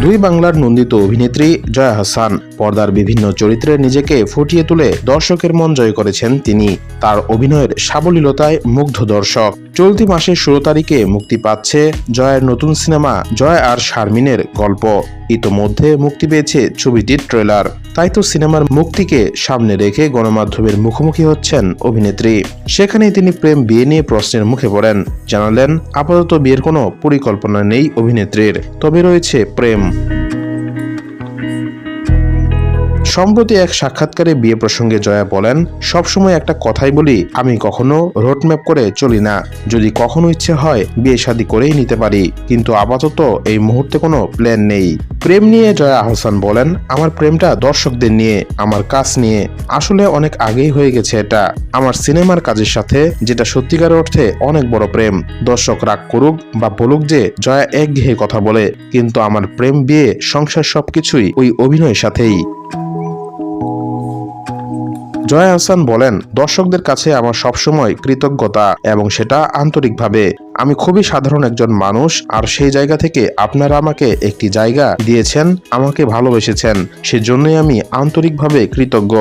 দুই বাংলার নন্দিত অভিনেত্রী জয়া হাসান পর্দার বিভিন্ন চরিত্রে নিজেকে ফুটিয়ে তুলে দর্শকের মন জয় করেছেন তিনি। তার অভিনয়ের সাবলীলতায় মুগ্ধ দর্শক। চলতি মাসের ষোলো তারিখে মুক্তি পাচ্ছে জয়ের নতুন সিনেমা জয় আর শারমিনের গল্প। ইতোমধ্যে মুক্তি পেয়েছে ছবিটির ট্রেলার। তাই তো সিনেমার মুক্তিকে সামনে রেখে গণমাধ্যমের মুখোমুখি হচ্ছেন অভিনেত্রী। সেখানেই তিনি প্রেম বিয়ে নিয়ে প্রশ্নের মুখে পড়েন। জানালেন, আপাতত বিয়ের কোনো পরিকল্পনা নেই অভিনেত্রীর। তবে রয়েছে প্রেম। সম্প্রতি এক সাক্ষাৎকারে বিয়ে প্রসঙ্গে জয়া বলেন, সবসময় একটা কথাই বলি, আমি কখনো রোডম্যাপ করে চলি না। যদি কখনো ইচ্ছে হয়, বিয়ে শাদী করেই নিতে পারি। কিন্তু আপাতত এই মুহূর্তে কোনো প্ল্যান নেই। প্রেম নিয়ে জয়া আহসান বলেন, আমার প্রেমটা দর্শকদের নিয়ে, আমার কাজ নিয়ে। আসলে অনেক আগেই হয়ে গেছে এটা। আমার সিনেমার কাজের সাথে, যেটা সত্যিকার অর্থে অনেক বড় প্রেম। দর্শক রাগ করুক বা বলুক যে, জয়া একঘেয়ে কথা বলে, কিন্তু আমার প্রেম, বিয়ে, সংসার সবকিছুই ওই অভিনয়ের সাথেই। জয়া আহসান বলেন, দর্শকদের কাছে আমার সবসময় কৃতজ্ঞতা এবং সেটা আন্তরিকভাবে। আমি খুবই সাধারণ একজন মানুষ আর সেই জায়গা থেকে আপনারা আমাকে একটি জায়গা দিয়েছেন, আমাকে ভালোবেসেছেন। সেজন্যই আমি আন্তরিকভাবে কৃতজ্ঞ।